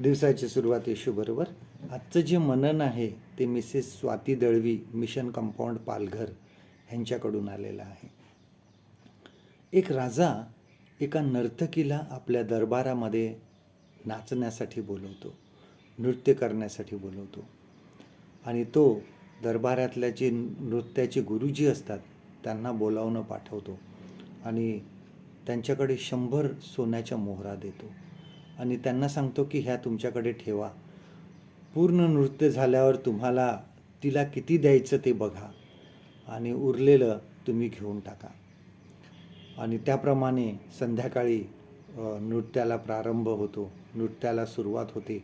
दिवसाची सुरुवात येशूबरोबर आजचं जे मनन आहे ते Mrs Swati Dalvi mission compound Palghar ह्यांच्याकडून आलेलं आहे. एक राजा एका नर्तकीला आपल्या दरबारामध्ये नाचण्यासाठी बोलवतो नृत्य करण्यासाठी बोलवतो. आणि तो दरबारातल्या जे नृत्याचे गुरुजी असतात त्यांना बोलावणं पाठवतो आणि त्यांच्याकडे शंभर सोन्याच्या मोहरा देतो. आणि त्यांना सांगतो की ह्या तुमच्याकडे ठेवा. पूर्ण नृत्य झाल्यावर तुम्हाला तिला किती द्यायचं ते बघा. आणि उरलेलं तुम्ही घेऊन टाका. आणि त्याप्रमाणे संध्याकाळी नृत्याला प्रारंभ होतो. नृत्याला सुरुवात होते.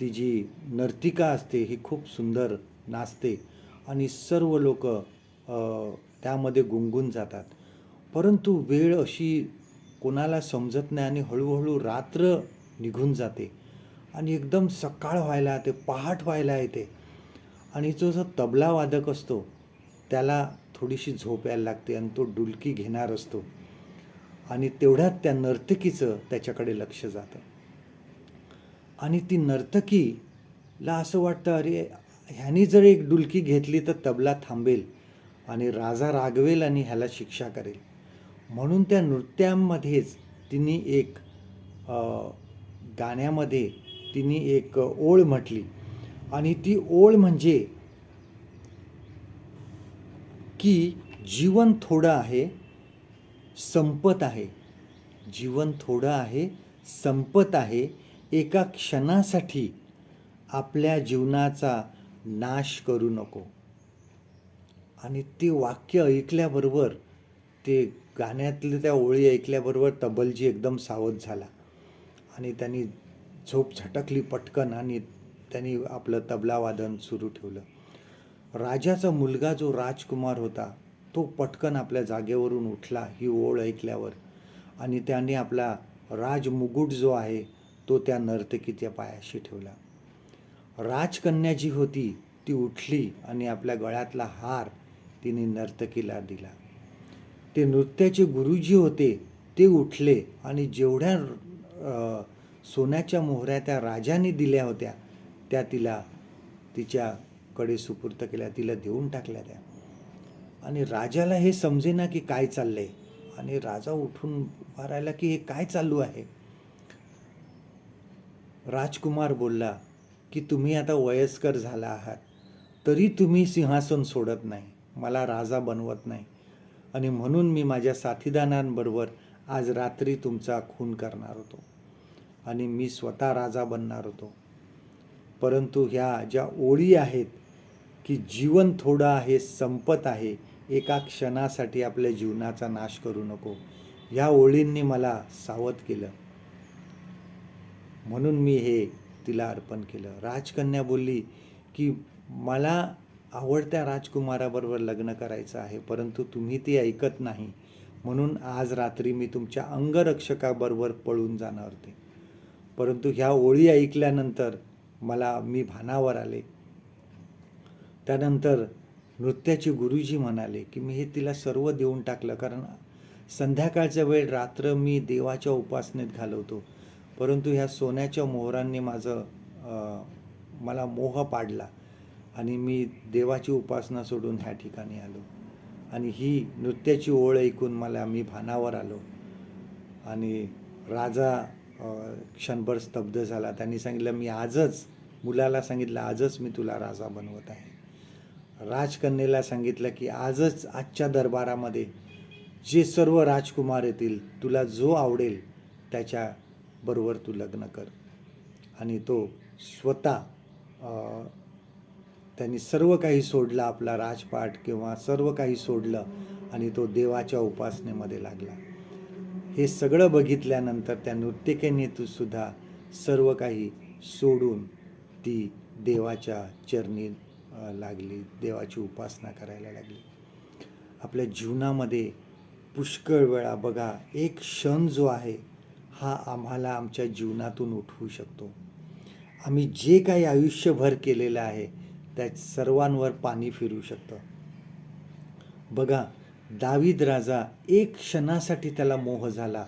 ती जी नर्तिका असते ही खूप सुंदर नाचते आणि सर्व लोक त्यामध्ये गुंगून जातात. परंतु वेळ अशी कोणाला समजत नाही आणि हळूहळू रात्र निघून जाते. आणि एकदम सकाळ व्हायला येते पहाट व्हायला येते. आणि जो जो तबला वादक असतो त्याला थोडीशी झोप यायला लागते आणि तो डुलकी घेणार असतो. आणि तेवढ्यात त्या नर्तकीचं त्याच्याकडे लक्ष जातं. आणि ती नर्तकीला असं वाटतं अरे ह्यानी जर एक डुलकी घेतली तर तबला थांबेल आणि राजा रागवेल आणि ह्याला शिक्षा करेल. म्हणून त्या नृत्यामध्येच तिने एक गाण्यामध्ये तिने एक ओळ म्हटली. आणि ती ओळ म्हणजे की जीवन थोडं आहे संपत आहे. जीवन थोडं आहे संपत आहे. एका क्षणासाठी आपल्या जीवनाचा नाश करू नको. आणि ते वाक्य ऐकल्याबरोबर ते गाण्यातले त्या ओळी ऐकल्याबरोबर तबलजी एकदम सावध झाला. आणि त्यांनी झोप झटकली पटकन आणि त्यांनी आपलं तबलावादन सुरू ठेवलं. राजाचा मुलगा जो राजकुमार होता तो पटकन आपल्या जागेवरून उठला ही ओळ ऐकल्यावर. आणि त्याने आपला राजमुकुट जो आहे तो त्या नर्तकीच्या पायाशी ठेवला. राजकन्या जी होती ती उठली आणि आपल्या गळ्यातला हार तिने नर्तकीला दिला. ते नृत्याचे गुरुजी होते ते उठले आणि जेवढ्या सोन्याच्या मोहऱ्या त्या राजाने दिल्या होत्या त्या तिला तिच्याकडे सुपूर्त केल्या तिला देऊन टाकल्या त्या. आणि राजाला हे समजेना की काय चाललंय. आणि राजा उठून उभा राहिला की हे काय चालू आहे? राजकुमार बोलला की तुम्ही आता वयस्कर झाला आहात तरी तुम्ही सिंहासन सोडत नाही. मला राजा बनवत नाही. आणि म्हणून मी माझ्या साथीदारांबरोबर आज रात्री तुमचा खून करणार होतो. आणि मी स्वतः राजा बनणार होतो. परंतु ह्या ज्या ओळी आहेत की जीवन थोडं आहे संपत आहे एका क्षणासाठी आपल्या जीवनाचा नाश करू नको ह्या ओळींनी मला सावध केलं. म्हणून मी हे तिला अर्पण केलं. राजकन्या बोलली की मला आवडत्या राजकुमाराबरोबर लग्न करायचं आहे परंतु तुम्ही ते ऐकत नाही. म्हणून आज रात्री मी तुमच्या अंगरक्षकाबरोबर पळून जाणार होते. परंतु ह्या ओळी ऐकल्यानंतर मला मी भानावर आले. त्यानंतर नृत्याचे गुरुजी म्हणाले की मी हे तिला सर्व देऊन टाकलं कारण संध्याकाळच्या वेळ रात्र मी देवाच्या उपासनेत घालवतो. परंतु ह्या सोन्याच्या मोहरांनी माझं मला मोह पाडला. आणि मी देवाची उपासना सोडून ह्या ठिकाणी आलो. आणि ही नृत्याची ओळ ऐकून मला मी भानावर आलो. आणि राजा क्षणभर स्तब्ध झाला. त्यांनी सांगितलं मी आजच मुलाला सांगितलं आजच मी तुला राजा बनवत आहे. राजकन्येला सांगितलं की आजच आजच्या दरबारामध्ये जे सर्व राजकुमार येतील तुला जो आवडेल त्याच्याबरोबर तू लग्न कर. आणि तो स्वतः त्यांनी सर्व काही सोडलं आपला राजपाट किंवा सर्व काही सोडलं आणि तो देवाच्या उपासनेमध्ये लागला. हे सगळं बघितल्यानंतर त्या नृत्यकेनेतूसुद्धा सुद्धा सर्व काही सोडून ती देवाच्या चरणी लागली देवाची उपासना करायला लागली. आपल्या जीवनामध्ये पुष्कळ वेळा बघा एक क्षण जो आहे हा आम्हाला आमच्या जीवनातून उठवू शकतो. आम्ही जे काही आयुष्यभर केलेलं आहे त्या सर्वांवर पाणी फिरू शकतं. बघा दावीद राजा एक क्षणासाठी त्याला मोह झाला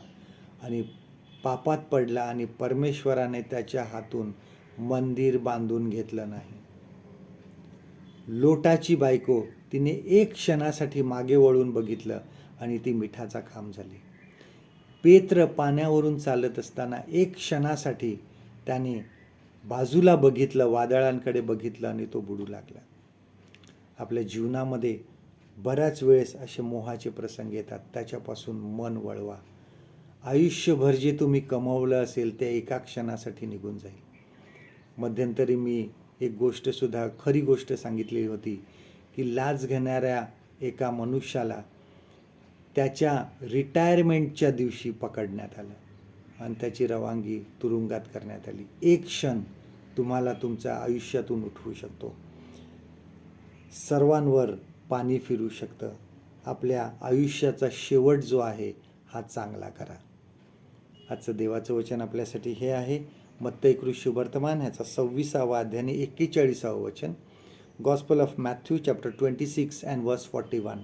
आणि पापात पडला आणि परमेश्वराने त्याच्या हातून मंदिर बांधून घेतलं नाही. लोटाची बायको तिने एक क्षणासाठी मागे वळून बघितलं आणि ती मिठाचा खांब झाली. पेत्र पाण्यावरून चालत असताना एक क्षणासाठी त्याने बाजूला बघितलं वादळांकडे बघितलं आणि तो बुडू लागला. आपल्या जीवनामध्ये बऱ्याच वेळेस असे मोहाचे प्रसंग येतात. त्याच्यापासून मन वळवा. आयुष्यभर जे तुम्ही कमवलं असेल ते एका क्षणासाठी निघून जाईल. मध्यंतरी मी एक गोष्टसुद्धा खरी गोष्ट सांगितलेली होती की लाच घेणाऱ्या एका मनुष्याला त्याच्या रिटायरमेंटच्या दिवशी पकडण्यात आलं. आणि त्याची रवानगी तुरुंगात करण्यात आली. एक क्षण तुम्हाला तुमच्या आयुष्यातून उठवू शकतो. सर्वांवर पाणी फिरू शकतं. आपल्या आयुष्याचा शेवट जो आहे हा चांगला करा. आजचं देवाचं वचन आपल्यासाठी हे आहे. मत्तय वर्तमान ह्याचा सव्वीसावा अध्याय आणि एक्केचाळीसावं वचन. Gospel of Matthew chapter twenty six and verse forty one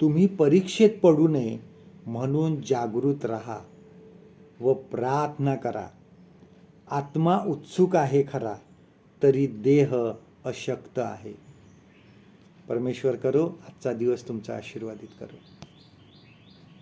तुम्ही परीक्षेत पडू नये म्हणून जागृत राहा. व प्रार्थना करा. आत्मा उत्सुक आहे खरा तरी देह अशक्त आहे. परमेश्वर करो आजचा दिवस तुमचा आशीर्वादित करो.